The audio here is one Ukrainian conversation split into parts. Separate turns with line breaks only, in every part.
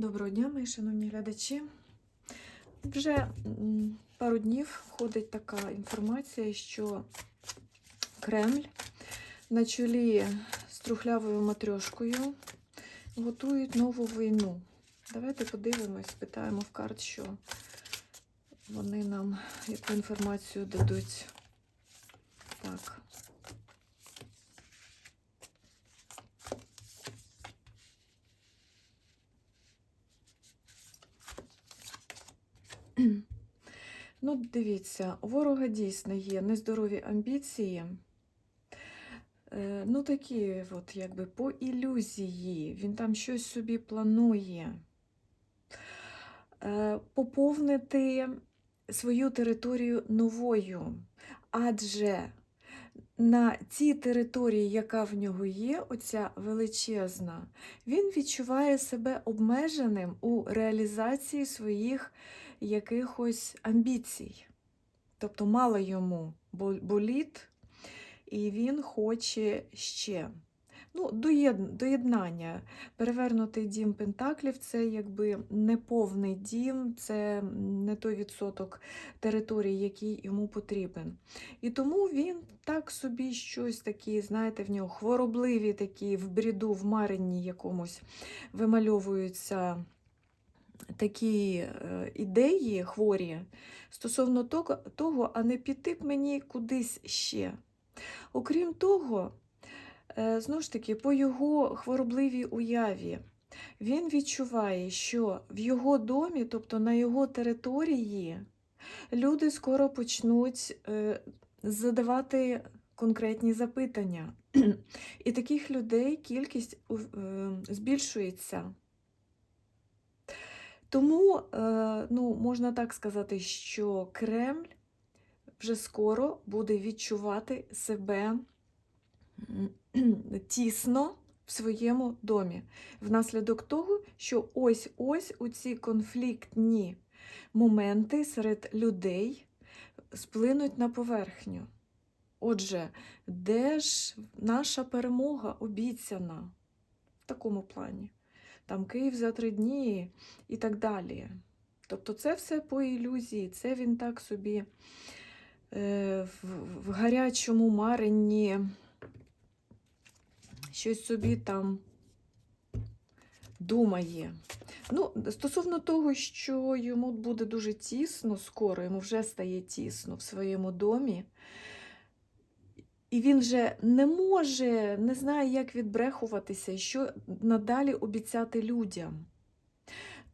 Доброго дня, мої шановні глядачі. Вже пару днів ходить така інформація, що Кремль на чолі з трухлявою матрьошкою готують нову війну. Давайте подивимось, спитаємо в карт, що вони нам яку інформацію дадуть. Так. Ну, дивіться, у ворога дійсно є нездорові амбіції. Е, Ну, такі, от, якби по ілюзії, він там щось собі планує. Е, Поповнити свою територію новою. Адже на цій території, яка в нього є, оця величезна, він відчуває себе обмеженим у реалізації своїх якихось амбіцій. Тобто мало йому боліт, і він хоче ще. Ну, доєд- доєднання. Перевернутий дім Пентаклів це якби неповний дім, це не той відсоток території, який йому потрібен. І тому він так собі щось такі, знаєте, в нього хворобливі такі в бріду, в маренні якомусь вимальовуються такі е, ідеї хворі стосовно того, а не піти б мені кудись ще. Окрім того, знову ж таки, по його хворобливій уяві, він відчуває, що в його домі, тобто на його території, люди скоро почнуть е, задавати конкретні запитання. І таких людей кількість е, збільшується. Тому, е, ну, можна так сказати, що Кремль вже скоро буде відчувати себе тісно в своєму домі. Внаслідок того, що ось-ось у ці конфліктні моменти серед людей сплинуть на поверхню. Отже, де ж наша перемога обіцяна в такому плані? Там Київ за три дні і так далі. Тобто це все по ілюзії, це він так собі е, в, в гарячому маренні щось собі там думає. Ну, стосовно того, що йому буде дуже тісно скоро, йому вже стає тісно в своєму домі, і він вже не може, не знає, як відбрехуватися, що надалі обіцяти людям.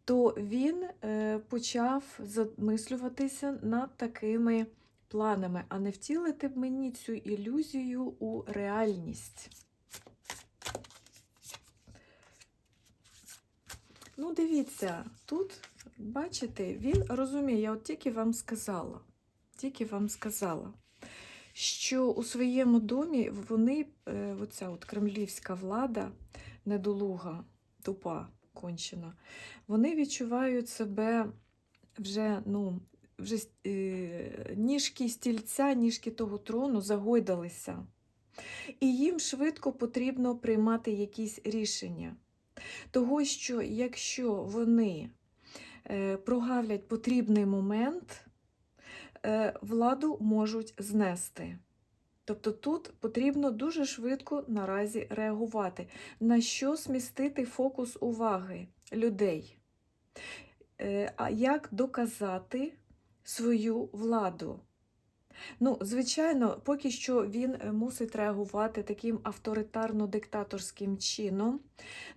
То він е, почав замислюватися над такими планами, а не втілити б мені цю ілюзію у реальність. Ну, дивіться, тут, бачите, він розуміє, я от тільки вам сказала, тільки вам сказала, що у своєму домі вони, е, оця от кремлівська влада, недолуга, тупа, кончена, вони відчувають себе вже, ну, вже е, ніжки стільця, ніжки того трону загойдалися. І їм швидко потрібно приймати якісь рішення. Того, що якщо вони е, прогавлять потрібний момент, е, владу можуть знести. Тобто тут потрібно дуже швидко наразі реагувати, на що смістити фокус уваги людей, Е, а як доказати свою владу. Ну, звичайно, поки що він е, мусить реагувати таким авторитарно-диктаторським чином.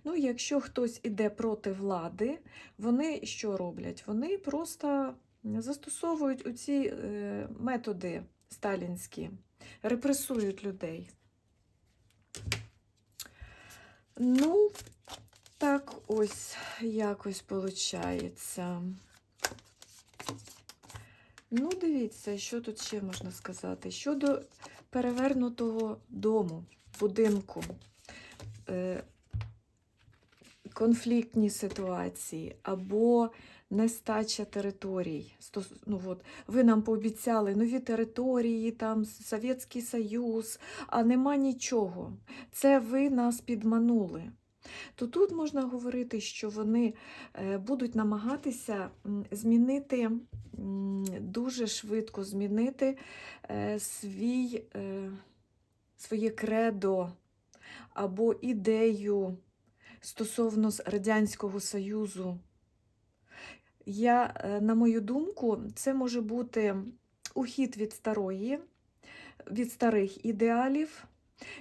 Ну, якщо хтось іде проти влади, вони що роблять? Вони просто застосовують оці е, методи сталінські, репресують людей. Ну, так ось якось виходить. Ну, дивіться, що тут ще можна сказати. Щодо перевернутого дому, будинку, е, конфліктні ситуації або нестача територій. Ну, от, ви нам пообіцяли нові території, там Совєтський Союз, а нема нічого. Це ви нас підманули. То тут можна говорити, що вони е, будуть намагатися змінити дуже швидко змінити е, свій, е, своє кредо або ідею стосовно Радянського Союзу. Я, на мою думку, це може бути ухід від старої, від старих ідеалів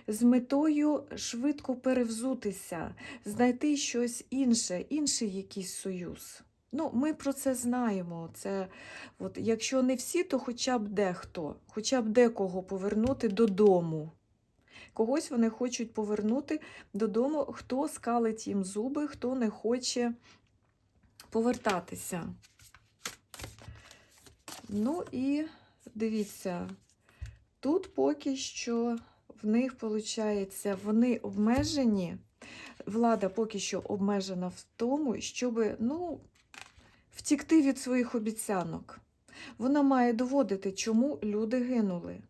з метою швидко перевзутися, знайти щось інше, інший якийсь союз. Ну, ми про це знаємо. Це, от, якщо не всі, то хоча б дехто, хоча б декого повернути додому. Когось вони хочуть повернути додому, хто скалить їм зуби, хто не хоче повертатися. Ну і дивіться, тут поки що в них виходить, вони обмежені, влада поки що обмежена в тому, щоб ну, втікти від своїх обіцянок. Вона має доводити, чому люди гинули.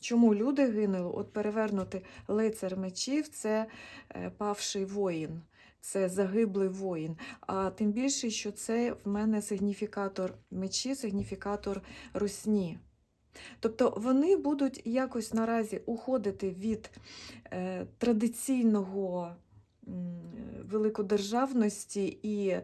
Чому люди гинули? От перевернути лицар мечів це е, павший воїн, це загиблий воїн. А тим більше, що це в мене сигніфікатор мечі, сигніфікатор русні. Тобто вони будуть якось наразі уходити від е, традиційного великодержавності і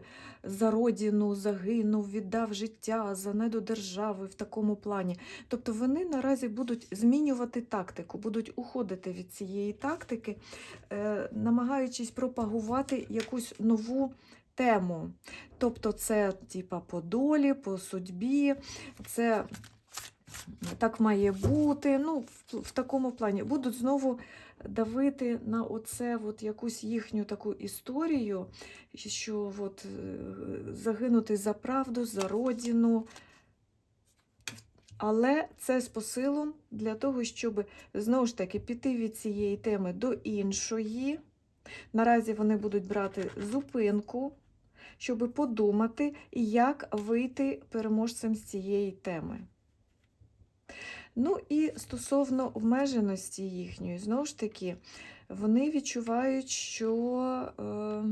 за родину загинув, віддав життя за недодержави в такому плані. Тобто вони наразі будуть змінювати тактику, будуть уходити від цієї тактики, е, намагаючись пропагувати якусь нову тему. Тобто це типа по долі, по судьбі, це так має бути. Ну, в, в такому плані будуть знову давити на оце от якусь їхню таку історію, що от, е, загинути за правду, за родину. Але це з посилом для того, щоб знову ж таки піти від цієї теми до іншої. Наразі вони будуть брати зупинку, щоб подумати, як вийти переможцем з цієї теми. Ну і стосовно обмеженості їхньої, знову ж таки, вони відчувають, що е,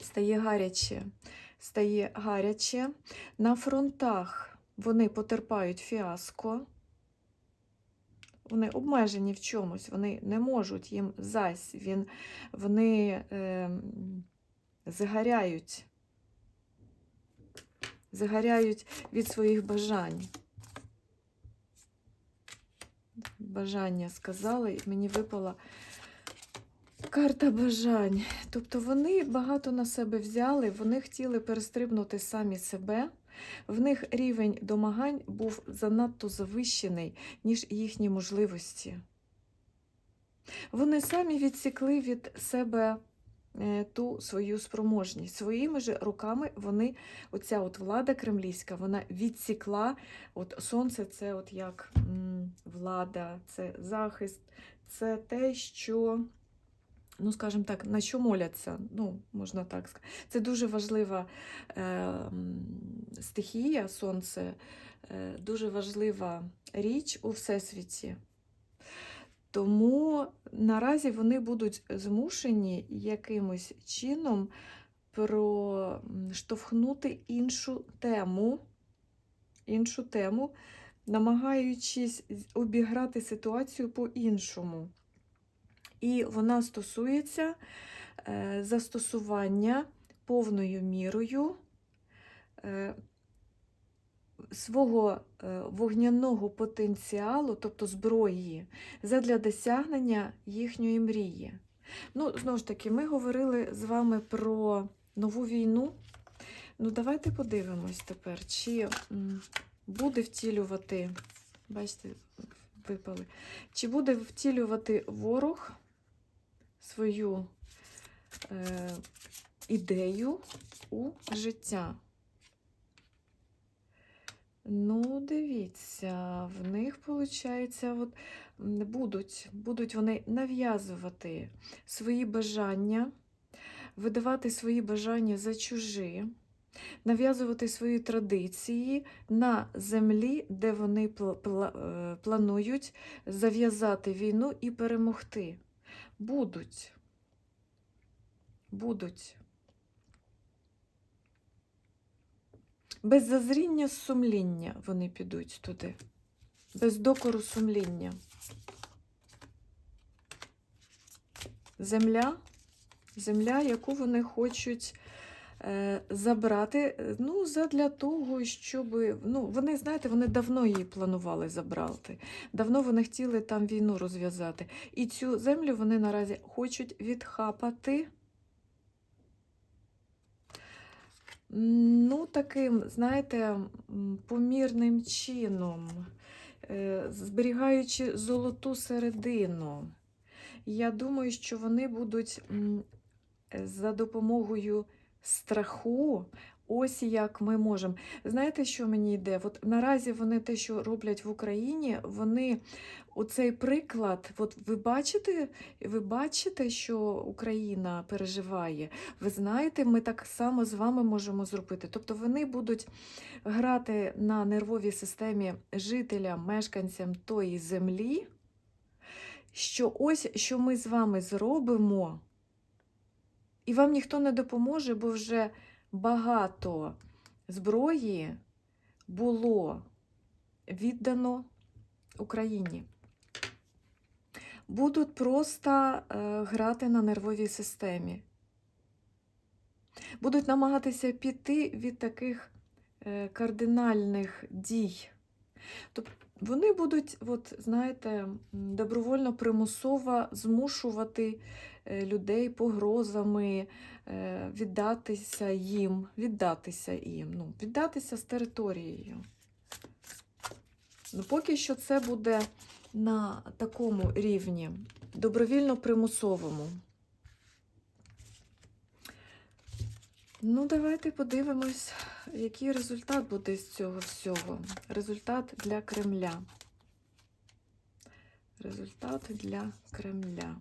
стає гаряче. Стає гаряче. На фронтах вони потерпають фіаско. Вони обмежені в чомусь, вони не можуть їм зась, він, вони е, загоряють, загоряють від своїх бажань бажання сказала, і мені випала карта бажань. Тобто вони багато на себе взяли, вони хотіли перестрибнути самі себе. В них рівень домагань був занадто завищений, ніж їхні можливості. Вони самі відсікли від себе ту свою спроможність. Своїми ж руками вони, оця от влада кремлівська, вона відсікла, от сонце це от як влада, це захист, це те, що, ну, скажімо так, на що моляться, ну, можна так сказати. Це дуже важлива е, стихія, сонце, е, дуже важлива річ у всесвіті. Тому наразі вони будуть змушені якимось чином проштовхнути іншу тему, іншу тему, намагаючись обіграти ситуацію по-іншому. І вона стосується е, застосування повною мірою е, свого е, вогняного потенціалу, тобто зброї, задля досягнення їхньої мрії. Ну, знову ж таки, ми говорили з вами про нову війну. Ну, давайте подивимось тепер, чи буде втілювати, бачите, випали, чи буде втілювати ворог свою е, ідею у життя. Ну, дивіться, в них, виходить, от, будуть, будуть вони нав'язувати свої бажання, видавати свої бажання за чужі, нав'язувати свої традиції на землі, де вони е, планують зав'язати війну і перемогти. Будуть. будуть. Без зазріння сумління вони підуть туди, без докору сумління. Земля, земля, яку вони хочуть е, забрати, е, ну, задля того, щоб. Ну, вони, знаєте, вони давно її планували забрати. Давно вони хотіли там війну розв'язати. І цю землю вони наразі хочуть відхапати. Ну, таким, знаєте, помірним чином, е, зберігаючи золоту середину. Я думаю, що вони будуть е, за допомогою страху, ось як ми можемо. Знаєте, що мені йде? От наразі вони те, що роблять в Україні, вони оцей приклад, от ви бачите, ви бачите, що Україна переживає. Ви знаєте, ми так само з вами можемо зробити. Тобто вони будуть грати на нервовій системі жителям, мешканцям тої землі, що ось що ми з вами зробимо, і вам ніхто не допоможе, бо вже багато зброї було віддано Україні. Будуть просто е, грати на нервовій системі. Будуть намагатися піти від таких е, кардинальних дій. Тобто вони будуть, от, знаєте, добровольно примусово змушувати е, людей погрозами віддатися їм, віддатися їм, ну, віддатися з територією. Ну, поки що це буде на такому рівні, добровільно примусовому. Ну, давайте подивимось, який результат буде з цього всього. Результат для Кремля. Результат для Кремля.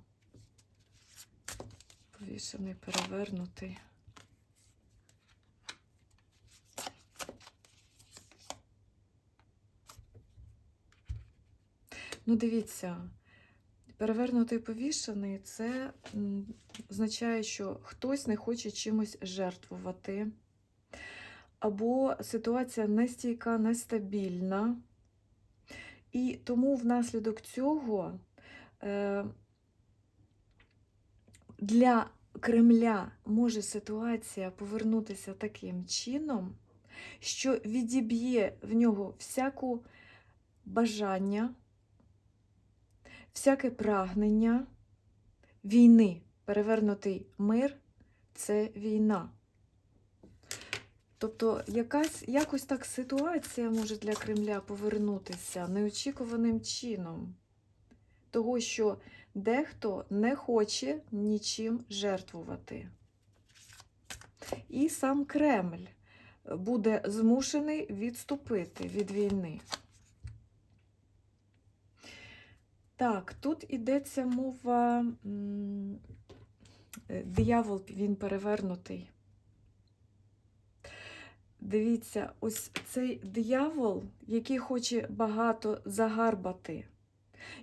Повішений, перевернутий. Ну, дивіться, перевернутий повішений це означає, що хтось не хоче чимось жертвувати, або ситуація нестійка, нестабільна. І тому внаслідок цього е, для Кремля може ситуація повернутися таким чином, що відіб'є в нього всяку бажання, всяке прагнення війни. Перевернутий мир це війна. Тобто якась, якось так ситуація може для Кремля повернутися неочікуваним чином. Того, що дехто не хоче нічим жертвувати. І сам Кремль буде змушений відступити від війни. Так, тут ідеться мова. е, Диявол він перевернутий. Дивіться, ось цей диявол, який хоче багато загарбати,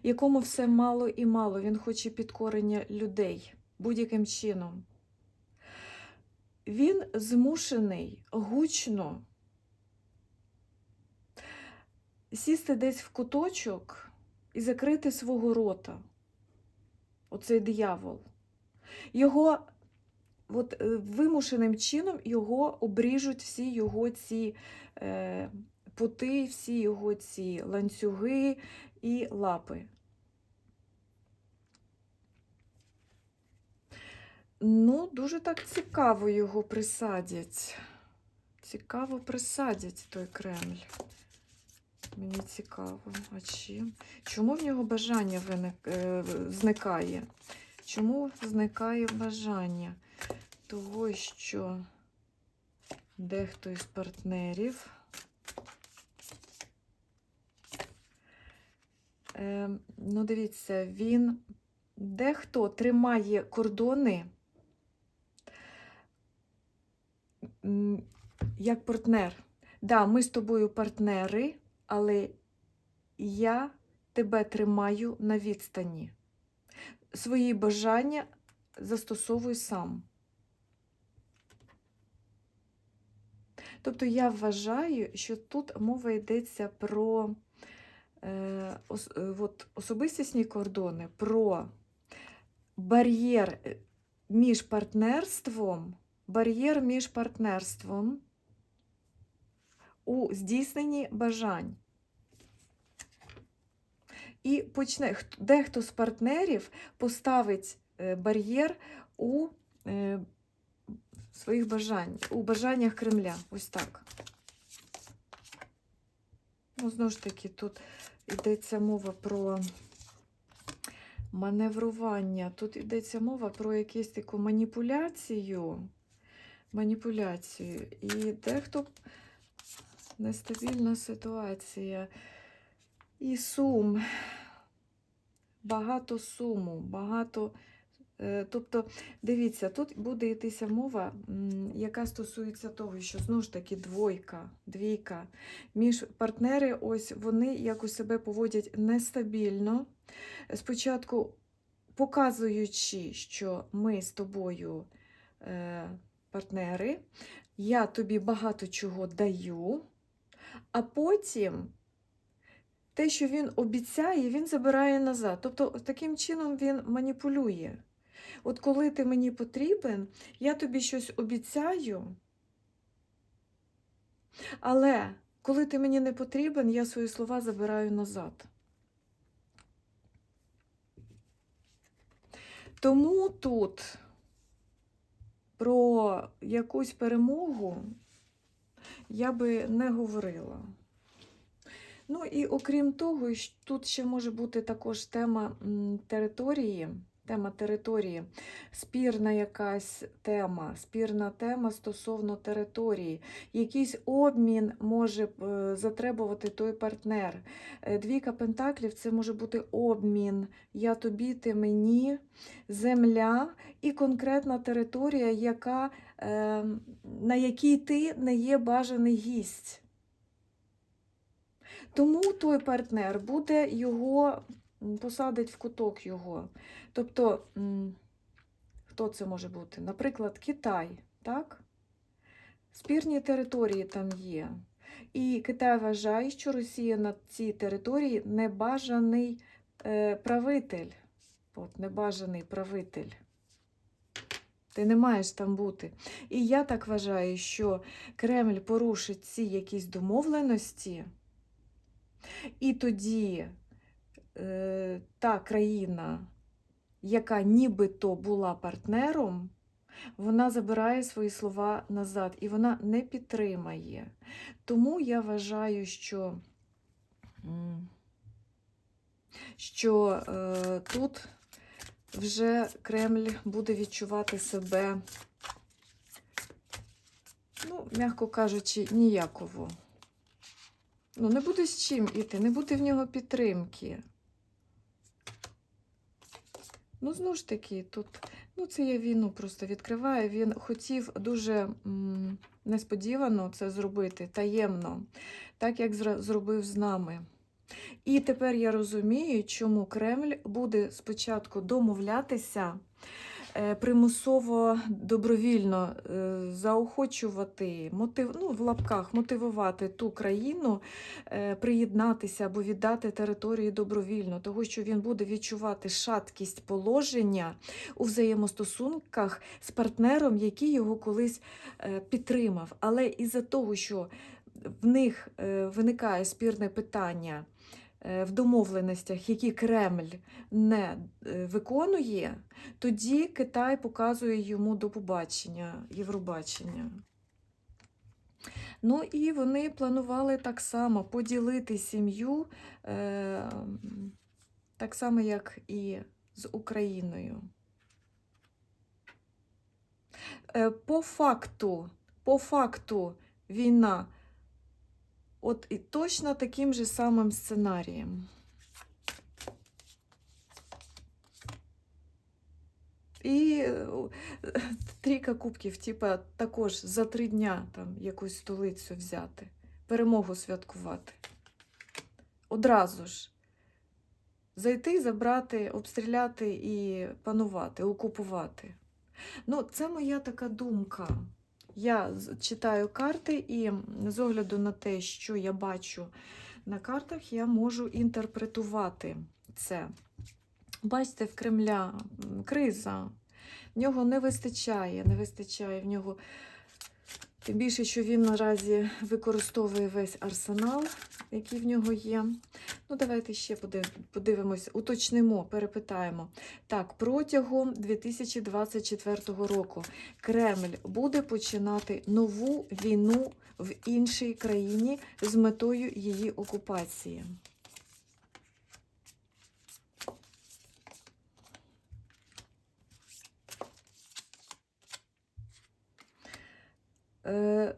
якому все мало і мало, він хоче підкорення людей будь-яким чином. Він змушений гучно сісти десь в куточок і закрити свого рота. Оцей диявол. Його от, е, вимушеним чином його обріжуть всі його ці е, пути, всі його ці ланцюги і лапи. Ну, дуже так цікаво його присадять. Цікаво присадять той Кремль. Мені цікаво, а чим? Чому в нього бажання виник, е, зникає? Чому зникає бажання? Того, що дехто із партнерів е, ну, дивіться, він дехто тримає кордони як партнер. Да, ми з тобою партнери, але я тебе тримаю на відстані. Свої бажання застосовуй сам. Тобто я вважаю, що тут мова йдеться про е, ос, е, от, особистісні кордони, про бар'єр е, між партнерством, бар'єр між партнерством у здійсненні бажань. І почне дехто з партнерів поставить е, бар'єр у е, своїх бажань, у бажаннях Кремля. Ось так. Ну, знову ж таки, тут йдеться мова про маневрування. Тут йдеться мова про якусь таку маніпуляцію. Маніпуляцію. І дехто нестабільна ситуація. І сум. Багато суму, багато. е, Тобто, дивіться, тут буде йтися мова, яка стосується того, що знову ж таки двойка, двійка. Між партнери, ось вони якось себе поводять нестабільно. Спочатку показуючи, що ми з тобою е, партнери, я тобі багато чого даю, а потім те, що він обіцяє, він забирає назад. Тобто, таким чином він маніпулює. От коли ти мені потрібен, я тобі щось обіцяю, але коли ти мені не потрібен, я свої слова забираю назад. Тому тут про якусь перемогу я би не говорила. Ну і окрім того, тут ще може бути також тема території. Тема території, спірна якась тема, спірна тема стосовно території. Якийсь обмін може е, затребувати той партнер. Е, Двійка пентаклів це може бути обмін. Я тобі, ти мені, земля і конкретна територія, яка, е, на якій ти не є бажаний гість. Тому той партнер буде його посадить в куток його. Тобто, хто це може бути? Наприклад, Китай, так? Спірні території там є. І Китай вважає, що Росія на цій території небажаний е, правитель. От, небажаний правитель. Ти не маєш там бути. І я так вважаю, що Кремль порушить ці якісь домовленості. І тоді е, та країна, яка нібито була партнером, вона забирає свої слова назад і вона не підтримає. Тому я вважаю, що, що е, тут вже Кремль буде відчувати себе, ну, м'яко кажучи, ніяково. Ну, не буде з чим іти, не буде в нього підтримки. Ну, знову ж таки, тут, ну, це я війну просто відкриваю. Він хотів дуже м, несподівано це зробити, таємно, так як зробив з нами. І тепер я розумію, чому Кремль буде спочатку домовлятися, примусово добровільно е, заохочувати, мотив, ну, в лапках мотивувати ту країну е, приєднатися або віддати території добровільно, того що він буде відчувати шаткість положення у взаємостосунках з партнером, який його колись е, підтримав. Але із-за того, що в них е, виникає спірне питання е, в домовленостях, які Кремль не е, виконує, тоді Китай показує йому до побачення, Євробачення. Ну і вони планували так само поділити сім'ю, е, так само, як і з Україною. Е, по факту, по факту війна от і точно таким же самим сценарієм. І е, трійка кубків, типа, також за три дня там якусь столицю взяти, перемогу святкувати. Одразу ж. Зайти, забрати, обстріляти і панувати, окупувати. Ну, це моя така думка. Я читаю карти, і з огляду на те, що я бачу на картах, я можу інтерпретувати це. Бачите, в Кремля криза. В нього не вистачає, не вистачає в нього. Тим більше, що він наразі використовує весь арсенал, який в нього є. Ну, давайте ще подивимось, уточнимо, перепитаємо. Так, протягом 2024 року Кремль буде починати нову війну в іншій країні з метою її окупації. Е,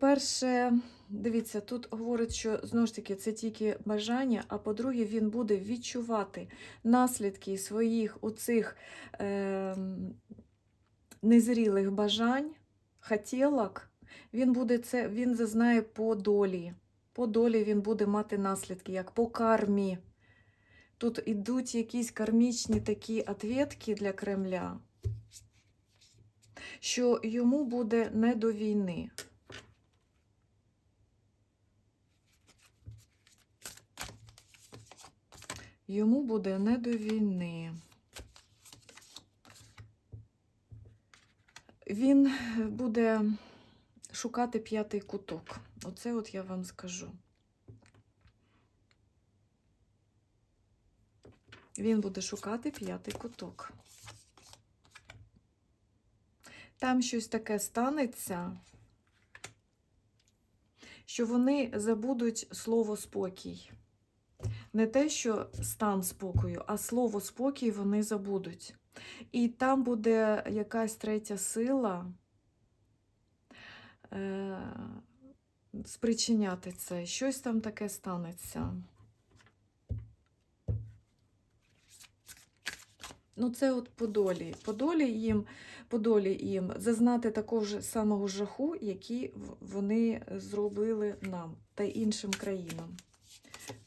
По-перше, дивіться, тут говорить, що знову ж таки це тільки бажання, а по-друге, він буде відчувати наслідки своїх оцих е, незрілих бажань, хотілок. Він буде це, він зазнає по долі. По долі він буде мати наслідки, як по кармі. Тут ідуть якісь кармічні такі ответки для Кремля що йому буде не до війни. Йому буде не до війни. Він буде шукати п'ятий куток. Оце от я вам скажу. Він буде шукати п'ятий куток. Там щось таке станеться, що вони забудуть слово спокій. Не те, що стан спокою, а слово спокій вони забудуть. І там буде якась третя сила е- спричиняти це. Щось там таке станеться. Ну, це от по долі. Їм, по долі їм зазнати такого ж самого жаху, який вони зробили нам та іншим країнам.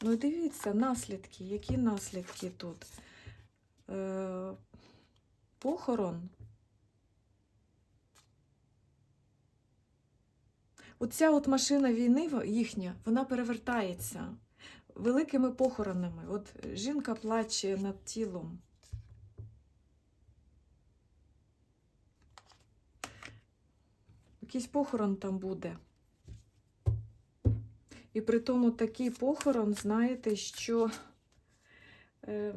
Ну, і дивіться, наслідки. Які наслідки тут? Е, похорон. Оця от машина війни їхня, вона перевертається великими похоронами. От жінка плаче над тілом. Якийсь похорон там буде. І при тому такий похорон, знаєте, що е,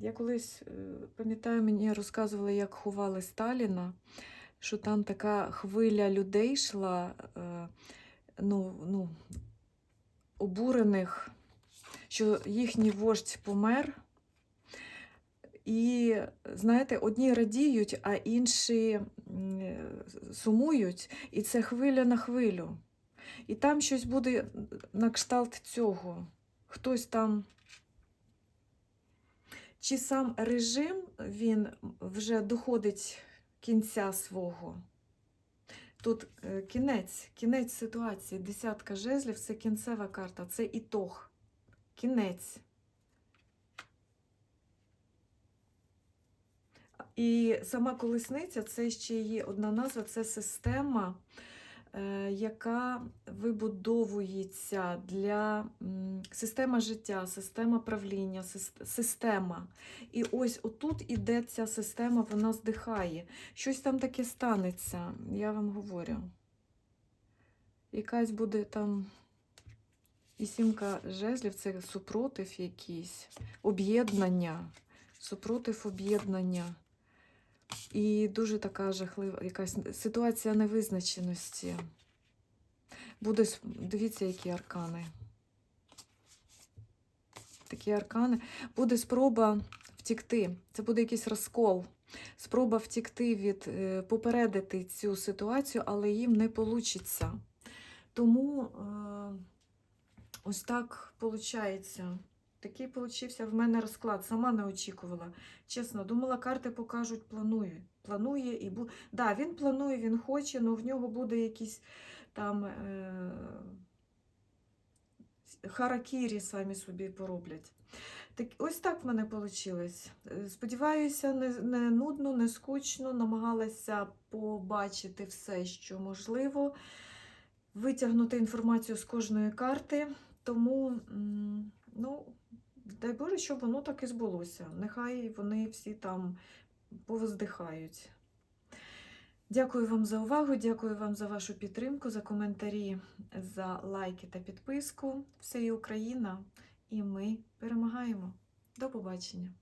я колись е, пам'ятаю, мені розказували, як ховали Сталіна, що там така хвиля людей йшла, е, ну, ну, обурених, що їхній вождь помер. І, знаєте, одні радіють, а інші е, сумують, і це хвиля на хвилю. І там щось буде на кшталт цього. Хтось там. Чи сам режим він вже доходить кінця свого? Тут е, кінець, кінець ситуації. Десятка жезлів це кінцева карта, це ітог. Кінець. І сама колесниця це ще є одна назва, це система, яка вибудовується для м, система життя, система правління, система. І ось отут іде ця система, вона здихає. Щось там таке станеться, я вам говорю. Якась буде там і сімка жезлів, це супротив якийсь, об'єднання, супротив об'єднання. І дуже така жахлива якась ситуація невизначеності. Буде, дивіться, які аркани. Такі аркани. Буде спроба втікти. Це буде якийсь розкол. Спроба втікти від, е, попередити цю ситуацію, але їм не вийде. Тому е, ось так виходить. Такий получився в мене розклад. Сама не очікувала. Чесно, думала, карти покажуть, планує. Планує і бу... Да, він планує, він хоче, але в нього буде якийсь там е... харакірі самі собі пороблять. Так, ось так в мене вийшло. Сподіваюся, не, не нудно, не скучно, намагалася побачити все, що можливо, витягнути інформацію з кожної карти. Тому, ну, дай Боже, щоб воно так і збулося. Нехай вони всі там повздихають. Дякую вам за увагу, дякую вам за вашу підтримку, за коментарі, за лайки та підписку. Все є Україна, і ми перемагаємо. До побачення!